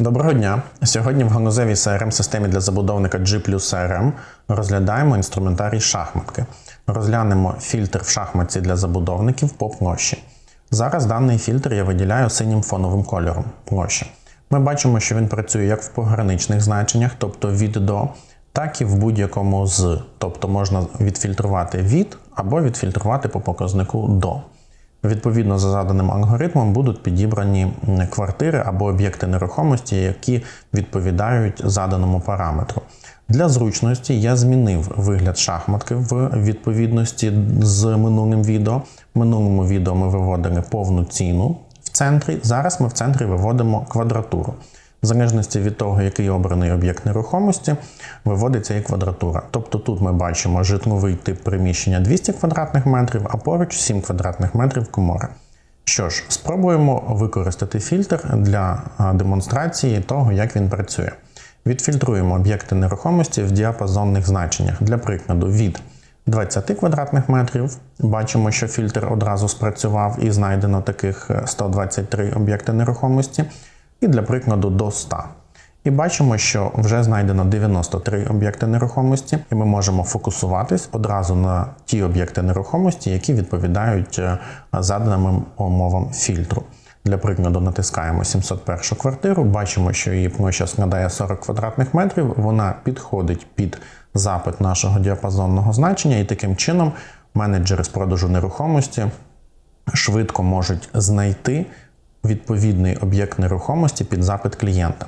Доброго дня! Сьогодні в ганузевій crm системі для забудовника G CRM розглядаємо інструментарій шахматки. Розглянемо фільтр в шахматці для забудовників по площі. Зараз даний фільтр я виділяю синім фоновим кольором площі. Ми бачимо, що він працює як в пограничних значеннях, тобто від до, так і в будь-якому з. Тобто можна відфільтрувати від або відфільтрувати по показнику до. Відповідно за заданим алгоритмом будуть підібрані квартири або об'єкти нерухомості, які відповідають заданому параметру. Для зручності я змінив вигляд шахматки в відповідності з минулим відео. Минулому відео ми виводили повну ціну в центрі. Зараз ми в центрі виводимо квадратуру. В залежності від того, який обраний об'єкт нерухомості, виводиться і квадратура. Тобто тут ми бачимо житловий тип приміщення 200 квадратних метрів, а поруч 7 квадратних метрів комори. Що ж, спробуємо використати фільтр для демонстрації того, як він працює. Відфільтруємо об'єкти нерухомості в діапазонних значеннях. Для прикладу, від 20 квадратних метрів бачимо, що фільтр одразу спрацював і знайдено таких е, 123 об'єкти нерухомості. І для прикладу до 100. І бачимо, що вже знайдено 93 об'єкти нерухомості, і ми можемо фокусуватись одразу на ті об'єкти нерухомості, які відповідають е, заданим умовам фільтру. Для прикладу натискаємо 701 квартиру, бачимо, що її площа складає 40 квадратних метрів. Вона підходить під запит нашого діапазонного значення, і таким чином менеджери з продажу нерухомості швидко можуть знайти відповідний об'єкт нерухомості під запит клієнта.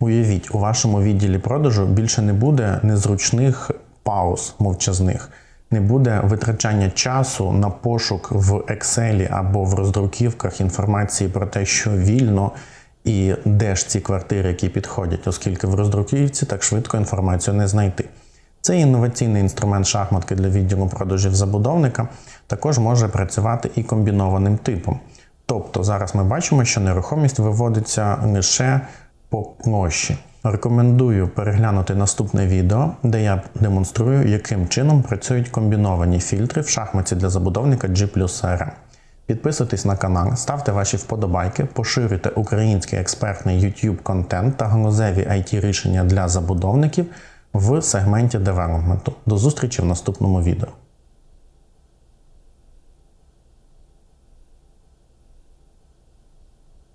Уявіть, у вашому відділі продажу більше не буде незручних пауз мовчазних, не буде витрачання часу на пошук в Excel або в роздруківках інформації про те, що вільно і де ж ці квартири, які підходять, оскільки в роздруківці так швидко інформацію не знайти. Цей інноваційний інструмент шахматки для відділу продажів забудовника також може працювати і комбінованим типом. Тобто зараз ми бачимо, що нерухомість виводиться лише по площі. Рекомендую переглянути наступне відео, де я демонструю, яким чином працюють комбіновані фільтри в шахматі для забудовника G CRM. Підписуйтесь на канал, ставте ваші вподобайки, поширюйте український експертний YouTube контент та галузеві IT рішення для забудовників в сегменті девелопменту. До зустрічі в наступному відео.